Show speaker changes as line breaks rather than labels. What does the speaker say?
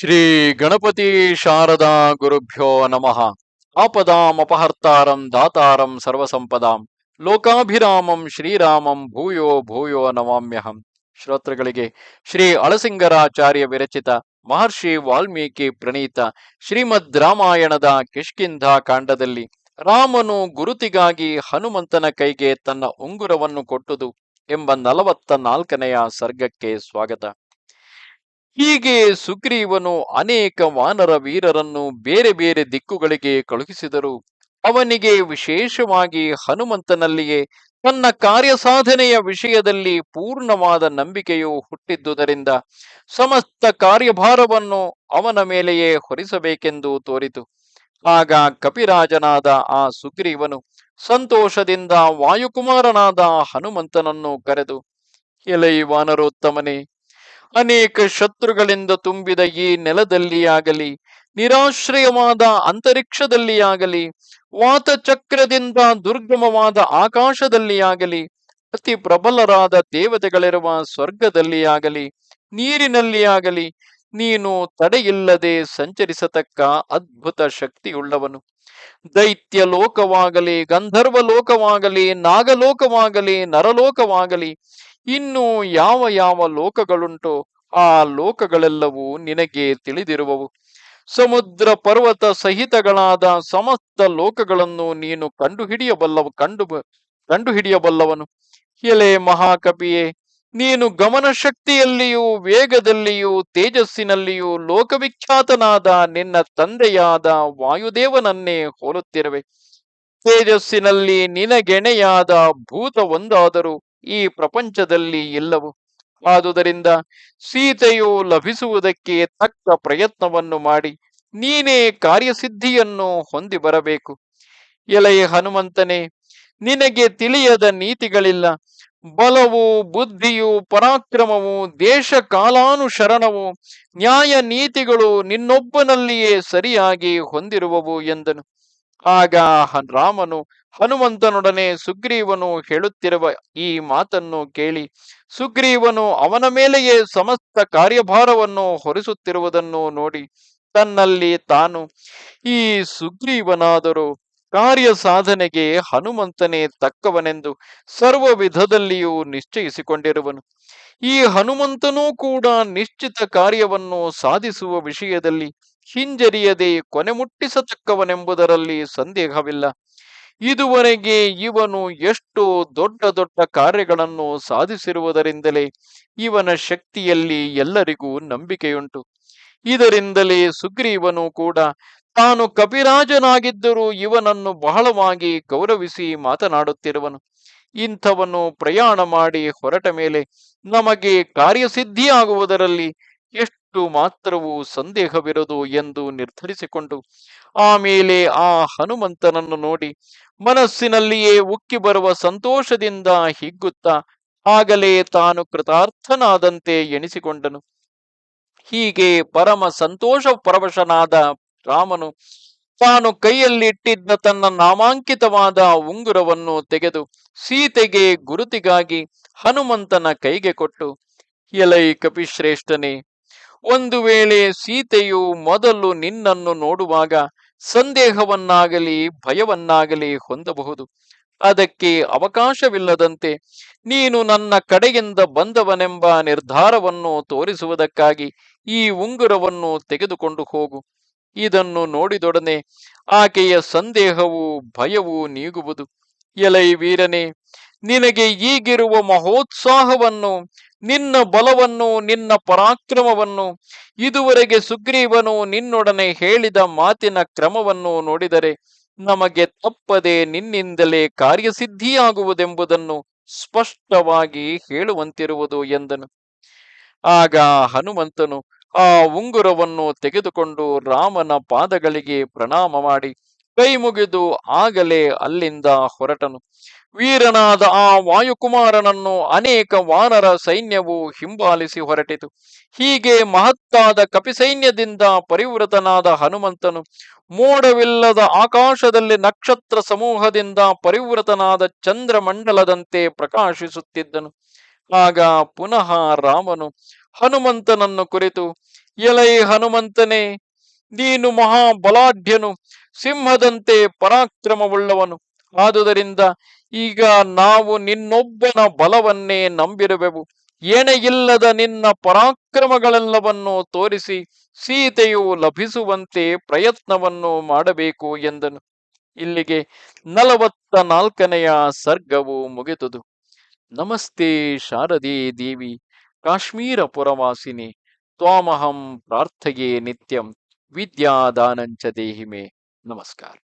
ಶ್ರೀ ಗಣಪತಿ ಶಾರದಾ ಗುರುಭ್ಯೋ ನಮಃ. ಆಪದಾಮಪಹರ್ತಾರಂ ದಾತಾರಂ ಸರ್ವಸಂಪದಾಂ. ಲೋಕಾಭಿರಾಮಂ ಶ್ರೀರಾಮಂ ಭೂಯೋ ಭೂಯೋ ನಮಾಮ್ಯಹಂ. ಶ್ರೋತೃಗಳಿಗೆ ಶ್ರೀ ಅಳಸಿಂಗರಾಚಾರ್ಯ ವಿರಚಿತ ಮಹರ್ಷಿ ವಾಲ್ಮೀಕಿ ಪ್ರಣೀತ ಶ್ರೀಮದ್ ರಾಮಾಯಣದ ಕಿಷ್ಕಿಂಧ ಕಾಂಡದಲ್ಲಿ ರಾಮನು ಗುರುತಿಗಾಗಿ ಹನುಮಂತನ ಕೈಗೆ ತನ್ನ ಉಂಗುರವನ್ನು ಕೊಟ್ಟುದು ಎಂಬ ನಲವತ್ತ ನಾಲ್ಕನೆಯ ಸರ್ಗಕ್ಕೆ ಸ್ವಾಗತ. ಹೀಗೆ ಸುಗ್ರೀವನು ಅನೇಕ ವಾನರ ವೀರರನ್ನು ಬೇರೆ ಬೇರೆ ದಿಕ್ಕುಗಳಿಗೆ ಕಳುಹಿಸಿದರು. ಅವನಿಗೆ ವಿಶೇಷವಾಗಿ ಹನುಮಂತನಲ್ಲಿಯೇ ತನ್ನ ಕಾರ್ಯಸಾಧನೆಯ ವಿಷಯದಲ್ಲಿ ಪೂರ್ಣವಾದ ನಂಬಿಕೆಯು ಹುಟ್ಟಿದ್ದುದರಿಂದ ಸಮಸ್ತ ಕಾರ್ಯಭಾರವನ್ನು ಅವನ ಮೇಲೆಯೇ ಹೊರಿಸಬೇಕೆಂದು ತೋರಿತು. ಆಗ ಕಪಿರಾಜನಾದ ಆ ಸುಗ್ರೀವನು ಸಂತೋಷದಿಂದ ವಾಯುಕುಮಾರನಾದ ಹನುಮಂತನನ್ನು ಕರೆದು, ಎಲೈ ವಾನರೋತ್ತಮನೇ ಅನೇಕ ಶತ್ರುಗಳಿಂದ ತುಂಬಿದ ಈ ನೆಲದಲ್ಲಿಯಾಗಲಿ ನಿರಾಶ್ರಯವಾದ ಅಂತರಿಕ್ಷದಲ್ಲಿಯಾಗಲಿ ವಾತಚಕ್ರದಿಂದ ದುರ್ಗಮವಾದ ಆಕಾಶದಲ್ಲಿಯಾಗಲಿ ಅತಿ ಪ್ರಬಲರಾದ ದೇವತೆಗಳಿರುವ ಸ್ವರ್ಗದಲ್ಲಿಯಾಗಲಿ ನೀರಿನಲ್ಲಿಯಾಗಲಿ ನೀನು ತಡೆಯಿಲ್ಲದೆ ಸಂಚರಿಸತಕ್ಕ ಅದ್ಭುತ ಶಕ್ತಿಯುಳ್ಳವನು. ದೈತ್ಯ ಲೋಕವಾಗಲಿ, ಗಂಧರ್ವ ಲೋಕವಾಗಲಿ, ನಾಗಲೋಕವಾಗಲಿ, ನರಲೋಕವಾಗಲಿ ಇನ್ನು ಯಾವ ಯಾವ ಲೋಕಗಳುಂಟೋ ಆ ಲೋಕಗಳೆಲ್ಲವೂ ನಿನಗೆ ತಿಳಿದಿರುವವು. ಸಮುದ್ರ ಪರ್ವತ ಸಹಿತಗಳಾದ ಸಮಸ್ತ ಲೋಕಗಳನ್ನು ನೀನು ಕಂಡುಹಿಡಿಯಬಲ್ಲವ, ಕಂಡು ಕಂಡುಹಿಡಿಯಬಲ್ಲವನು. ಎಲೆ ಮಹಾಕಪಿಯೇ ನೀನು ಗಮನ ಶಕ್ತಿಯಲ್ಲಿಯೂ ವೇಗದಲ್ಲಿಯೂ ತೇಜಸ್ಸಿನಲ್ಲಿಯೂ ಲೋಕವಿಖ್ಯಾತನಾದ ನಿನ್ನ ತಂದೆಯಾದ ವಾಯುದೇವನನ್ನೇ ಹೋಲುತ್ತಿರುವೆ. ತೇಜಸ್ಸಿನಲ್ಲಿ ನಿನಗೆಣೆಯಾದ ಭೂತ ಒಂದಾದರೂ ಈ ಪ್ರಪಂಚದಲ್ಲಿ ಇಲ್ಲವು. ಆದುದರಿಂದ ಸೀತೆಯು ಲಭಿಸುವುದಕ್ಕೆ ತಕ್ಕ ಪ್ರಯತ್ನವನ್ನು ಮಾಡಿ ನೀನೇ ಕಾರ್ಯಸಿದ್ಧಿಯನ್ನು ಹೊಂದಿ ಬರಬೇಕು. ಎಲೆಯ ಹನುಮಂತನೇ, ನಿನಗೆ ತಿಳಿಯದ ನೀತಿಗಳಿಲ್ಲ. ಬಲವು ಬುದ್ಧಿಯು ಪರಾಕ್ರಮವು ದೇಶ ಕಾಲಾನುಶರಣವು ನ್ಯಾಯ ನೀತಿಗಳು ನಿನ್ನೊಬ್ಬನಲ್ಲಿಯೇ ಸರಿಯಾಗಿ ಹೊಂದಿರುವವು ಎಂದನು. ಆಗ ರಾಮನು ಹನುಮಂತನೊಡನೆ ಸುಗ್ರೀವನು ಹೇಳುತ್ತಿರುವ ಈ ಮಾತನ್ನು ಕೇಳಿ ಸುಗ್ರೀವನು ಅವನ ಮೇಲೆಯೇ ಸಮಸ್ತ ಕಾರ್ಯಭಾರವನ್ನು ಹೊರಿಸುತ್ತಿರುವುದನ್ನು ನೋಡಿ ತನ್ನಲ್ಲಿ ತಾನು, ಈ ಸುಗ್ರೀವನಾದರೂ ಕಾರ್ಯ ಸಾಧನೆಗೆ ಹನುಮಂತನೇ ತಕ್ಕವನೆಂದು ಸರ್ವ ವಿಧದಲ್ಲಿಯೂ ನಿಶ್ಚಯಿಸಿಕೊಂಡಿರುವನು. ಈ ಹನುಮಂತನೂ ಕೂಡ ನಿಶ್ಚಿತ ಕಾರ್ಯವನ್ನು ಸಾಧಿಸುವ ವಿಷಯದಲ್ಲಿ ಹಿಂಜರಿಯದೆ ಕೊನೆ ಮುಟ್ಟಿಸತಕ್ಕವನೆಂಬುದರಲ್ಲಿ ಸಂದೇಹವಿಲ್ಲ. ಇದುವರೆಗೆ ಇವನು ಎಷ್ಟು ದೊಡ್ಡ ದೊಡ್ಡ ಕಾರ್ಯಗಳನ್ನು ಸಾಧಿಸಿರುವುದರಿಂದಲೇ ಇವನ ಶಕ್ತಿಯಲ್ಲಿ ಎಲ್ಲರಿಗೂ ನಂಬಿಕೆಯುಂಟು. ಇದರಿಂದಲೇ ಸುಗ್ರೀವನು ಕೂಡ ತಾನು ಕಪಿರಾಜನಾಗಿದ್ದರೂ ಇವನನ್ನು ಬಹಳವಾಗಿ ಗೌರವಿಸಿ ಮಾತನಾಡುತ್ತಿರುವನು. ಇಂಥವನು ಪ್ರಯಾಣ ಮಾಡಿ ಹೊರಟ ಮೇಲೆ ನಮಗೆ ಕಾರ್ಯಸಿದ್ಧಿಯಾಗುವುದರಲ್ಲಿ ಎಷ್ಟು ಮಾತ್ರವೂ ಸಂದೇಹವಿರದು ಎಂದು ನಿರ್ಧರಿಸಿಕೊಂಡು ಆಮೇಲೆ ಆ ಹನುಮಂತನನ್ನು ನೋಡಿ ಮನಸ್ಸಿನಲ್ಲಿಯೇ ಉಕ್ಕಿ ಬರುವ ಸಂತೋಷದಿಂದ ಹಿಗ್ಗುತ್ತಾ ಆಗಲೇ ತಾನು ಕೃತಾರ್ಥನಾದಂತೆ ಎಣಿಸಿಕೊಂಡನು. ಹೀಗೆ ಪರಮ ಸಂತೋಷ ಪರವಶನಾದ ರಾಮನು ತಾನು ಕೈಯಲ್ಲಿಟ್ಟಿದ್ದ ತನ್ನ ನಾಮಾಂಕಿತವಾದ ಉಂಗುರವನ್ನು ತೆಗೆದು ಸೀತೆಗೆ ಗುರುತಿಗಾಗಿ ಹನುಮಂತನ ಕೈಗೆ ಕೊಟ್ಟು, ಎಲೈ ಕಪಿಶ್ರೇಷ್ಠನೇ, ಒಂದು ವೇಳೆ ಸೀತೆಯು ಮೊದಲು ನಿನ್ನನ್ನು ನೋಡುವಾಗ ಸಂದೇಹವನ್ನಾಗಲಿ, ಭಯವನ್ನಾಗಲಿ ಹೊಂದಬಹುದು. ಅದಕ್ಕೆ ಅವಕಾಶವಿಲ್ಲದಂತೆ ನೀನು ನನ್ನ ಕಡೆಯಿಂದ ಬಂದವನೆಂಬ ನಿರ್ಧಾರವನ್ನು ತೋರಿಸುವುದಕ್ಕಾಗಿ ಈ ಉಂಗುರವನ್ನು ತೆಗೆದುಕೊಂಡು ಹೋಗು. ಇದನ್ನು ನೋಡಿದೊಡನೆ ಆಕೆಯ ಸಂದೇಹವು ಭಯವು ನೀಗುವುದು. ಎಲೈ ವೀರನೇ, ನಿನಗೆ ಈಗಿರುವ ಮಹೋತ್ಸಾಹವನ್ನು ನಿನ್ನ ಬಲವನ್ನು, ನಿನ್ನ ಪರಾಕ್ರಮವನ್ನು, ಇದುವರೆಗೆ ಸುಗ್ರೀವನು ನಿನ್ನೊಡನೆ ಹೇಳಿದ ಮಾತಿನ ಕ್ರಮವನ್ನು ನೋಡಿದರೆ ನಮಗೆ ತಪ್ಪದೆ ನಿನ್ನಿಂದಲೇ ಕಾರ್ಯಸಿದ್ಧಿಯಾಗುವುದೆಂಬುದನ್ನು ಸ್ಪಷ್ಟವಾಗಿ ಹೇಳುವಂತಿರುವುದು ಎಂದನು. ಆಗ ಹನುಮಂತನು ಆ ಉಂಗುರವನ್ನು ತೆಗೆದುಕೊಂಡು ರಾಮನ ಪಾದಗಳಿಗೆ ಪ್ರಣಾಮ ಮಾಡಿ ಕೈ ಮುಗಿದು ಆಗಲೇ ಅಲ್ಲಿಂದ ಹೊರಟನು. ವೀರನಾದ ಆ ವಾಯುಕುಮಾರನನ್ನು ಅನೇಕ ವಾನರ ಸೈನ್ಯವು ಹಿಂಬಾಲಿಸಿ ಹೊರಟಿತು. ಹೀಗೆ ಮಹತ್ತಾದ ಕಪಿಸೈನ್ಯದಿಂದ ಪರಿವೃತನಾದ ಹನುಮಂತನು ಮೋಡವಿಲ್ಲದ ಆಕಾಶದಲ್ಲಿ ನಕ್ಷತ್ರ ಸಮೂಹದಿಂದ ಪರಿವೃತನಾದ ಚಂದ್ರಮಂಡಲದಂತೆ ಪ್ರಕಾಶಿಸುತ್ತಿದ್ದನು. ಆಗ ಪುನಃ ರಾಮನು ಹನುಮಂತನನ್ನು ಕುರಿತು, ಎಲೈ ಹನುಮಂತನೇ, ನೀನು ಮಹಾಬಲಾಢ್ಯನು, ಸಿಂಹದಂತೆ ಪರಾಕ್ರಮವುಳ್ಳವನು. ಆದುದರಿಂದ ಈಗ ನಾವು ನಿನ್ನೊಬ್ಬನ ಬಲವನ್ನೇ ನಂಬಿರುವೆವು. ಏನೆಯಿಲ್ಲದ ನಿನ್ನ ಪರಾಕ್ರಮಗಳೆಲ್ಲವನ್ನು ತೋರಿಸಿ ಸೀತೆಯು ಲಭಿಸುವಂತೆ ಪ್ರಯತ್ನವನ್ನು ಮಾಡಬೇಕು ಎಂದನು. ಇಲ್ಲಿಗೆ ನಲವತ್ತ ನಾಲ್ಕನೆಯ ಸರ್ಗವು ಮುಗಿದುದು. ನಮಸ್ತೆ ಶಾರದೆ ದೇವಿ, ಕಾಶ್ಮೀರ ಪುರವಾಸಿನಿ, ತ್ವಾಮಹಂ ಪ್ರಾರ್ಥೆಯೇ ನಿತ್ಯಂ, ವಿದ್ಯಾದಾನಂಚ ದೇಹಿಮೆ. ನಮಸ್ಕಾರ.